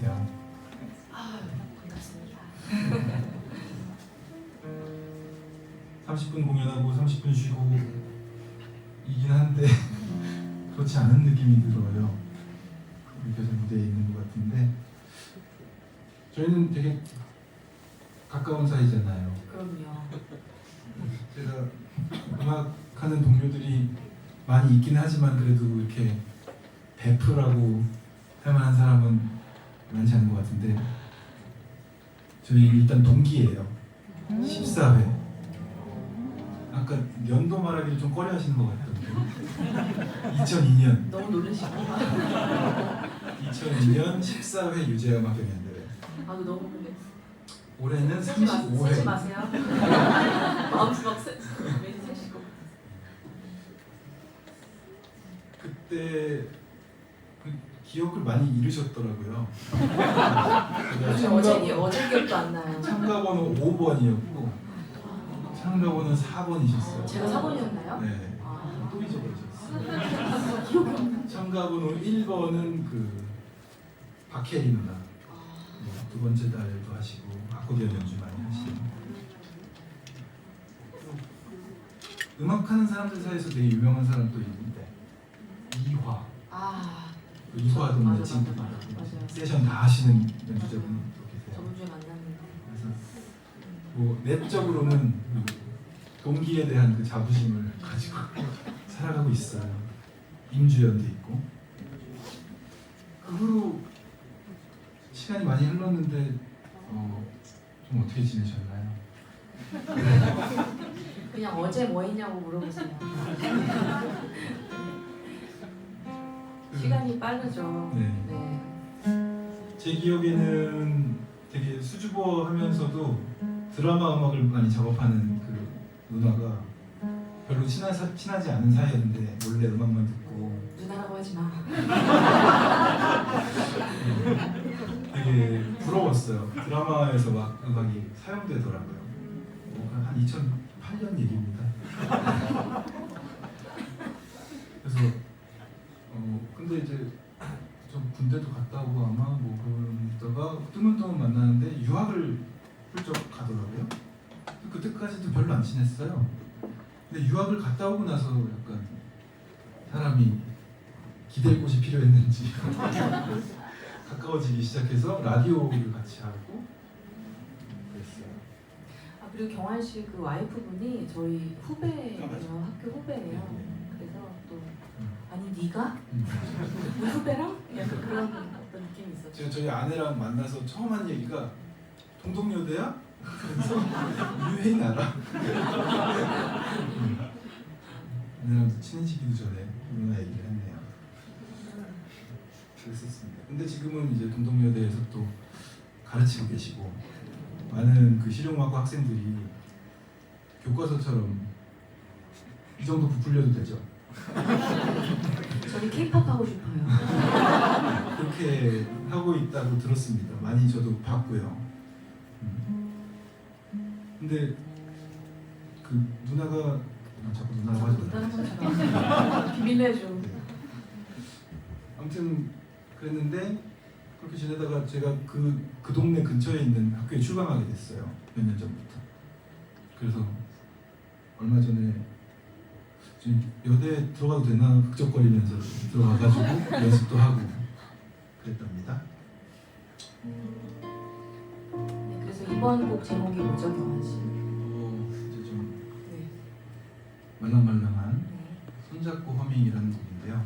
어떠세요? 아, 반갑습니다. 30분 공연하고 30분 쉬고 이긴 한데 그렇지 않은 느낌이 들어요. 교수 무대에 있는 것 같은데 저희는 되게 가까운 사이잖아요. 그럼요. 제가 음악하는 동료들이 많이 있긴 하지만 그래도 이렇게 베프라고 할 만한 사람은 많지 않은 것 같은데 저희 일단 동기예요. 14회. 아까 연도 말하기를 좀 꺼려 하시는 것 같던데. 2002년, 너무 놀라시고. 2002년 14회 유재 음악 경연대회. 아, 너무 근데 올해는 쓰지, 마, 쓰지 35회. 마세요. 세, 매일 세시고. 그때 그 기억을 많이 잃으셨더라고요. 어제 어제 어제 기억도 안 나요. 참가번호 5번이었고 참가번호 4번이셨어요. 제가 4번이었나요? 네. 아, 또 잊어버리셨어요. 참가번호 1번은 그 박혜리 누나. 뭐, 두 번째 달도 하시고 아코디언 연주 많이 하시고 음악하는 사람들 사이에서 되게 유명한 사람 또 있는데 아, 그 이화도 맞아, 맞아, 맞아, 맞아요. 세션 다 하시는 연주자분 또 계세요. 저번 주에 만났는데. 그래서 뭐 내적으로는 그 동기에 대한 그 자부심을 가지고 살아가고 있어요. 임주연도 있고 그 후로 시간이 많이 흘렀는데 어, 좀 어떻게 지내셨나요? 그냥 어제 뭐 했냐고 물어보세요. 시간이 빠르죠. 네. 네. 제 기억에는 되게 수줍어 하면서도 드라마 음악을 많이 작업하는 그 누나가 별로 친하, 친하지 않은 사이였는데 몰래 음악만 듣고 누나라고 하지 마. 되게 부러웠어요. 드라마에서 막 음악이 사용되더라고요. 뭐, 한 2008년 얘기입니다. 그래서 어 근데 이제 좀 군대도 갔다 오고 아마 뭐 그러다가 뜨문뜨문 만나는데 유학을 훌쩍 가더라고요. 그때까지도 별로 안 친했어요. 근데 유학을 갔다 오고 나서 약간 사람이 기댈 곳이 필요했는지 가까워지기 시작해서 라디오를 같이 하고 그랬어요. 아 그리고 경환 씨 그 와이프분이 저희 후배예요. 아. 학교 후배예요. 네가 음. 우리 후배랑 약간 그런 어떤 느낌이 있었죠. 제가 저희 아내랑 만나서 처음 한 얘기가 동덕여대야? 그래서 유해인 알아? 음. 아내랑 친해지기도 전에 누나 얘기를 했네요. 그랬었습니다. 근데 지금은 이제 동덕여대에서 또 가르치고 계시고 많은 그 실용음악 학생들이 교과서처럼 이 정도 부풀려도 되죠? 저는 케이팝 하고 싶어요. 그렇게 하고 있다고 들었습니다. 많이 저도 봤고요. 음. 근데 그 누나가 아, 자꾸 누나라고 하지 마. 다른 것처럼 비밀내 좀. 아무튼 그랬는데 그렇게 지내다가 제가 그, 그 동네 근처에 있는 학교에 출강하게 됐어요. 몇 년 전부터. 그래서 얼마 전에 지금 여대 들어가도 되나 흑적거리면서 들어가가지고 연습도 하고 그랬답니다. 네, 그래서 이번 곡 제목이 뭐죠, 경환 씨? 어, 이제 좀 네. 말랑말랑한 네. 손잡고 허밍이라는 곡인데요.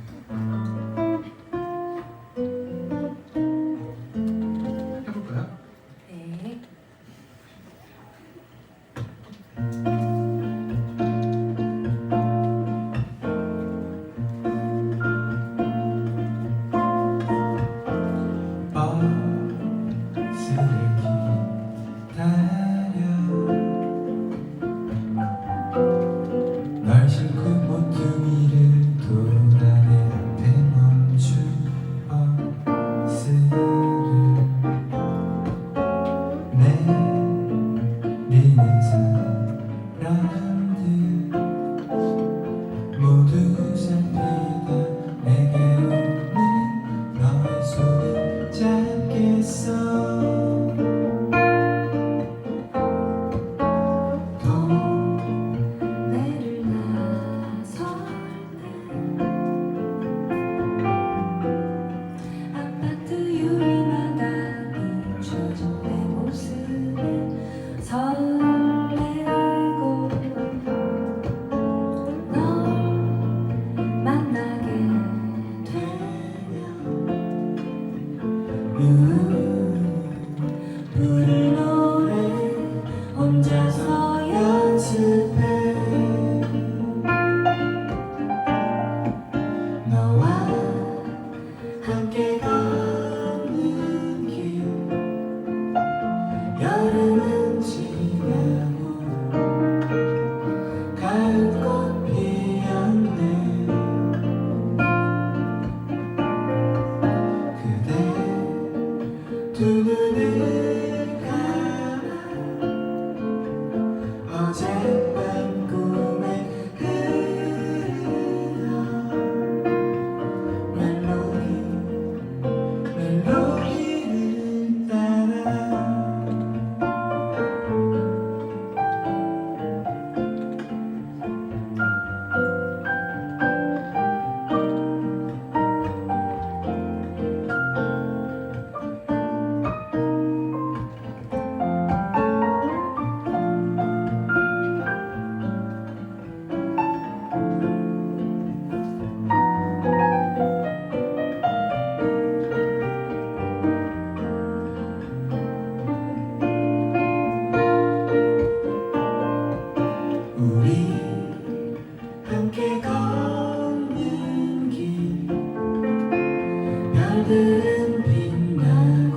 은 빛나고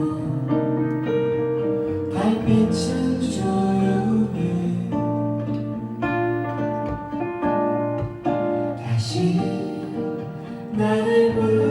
달빛은 조용해. 다시 나를 불러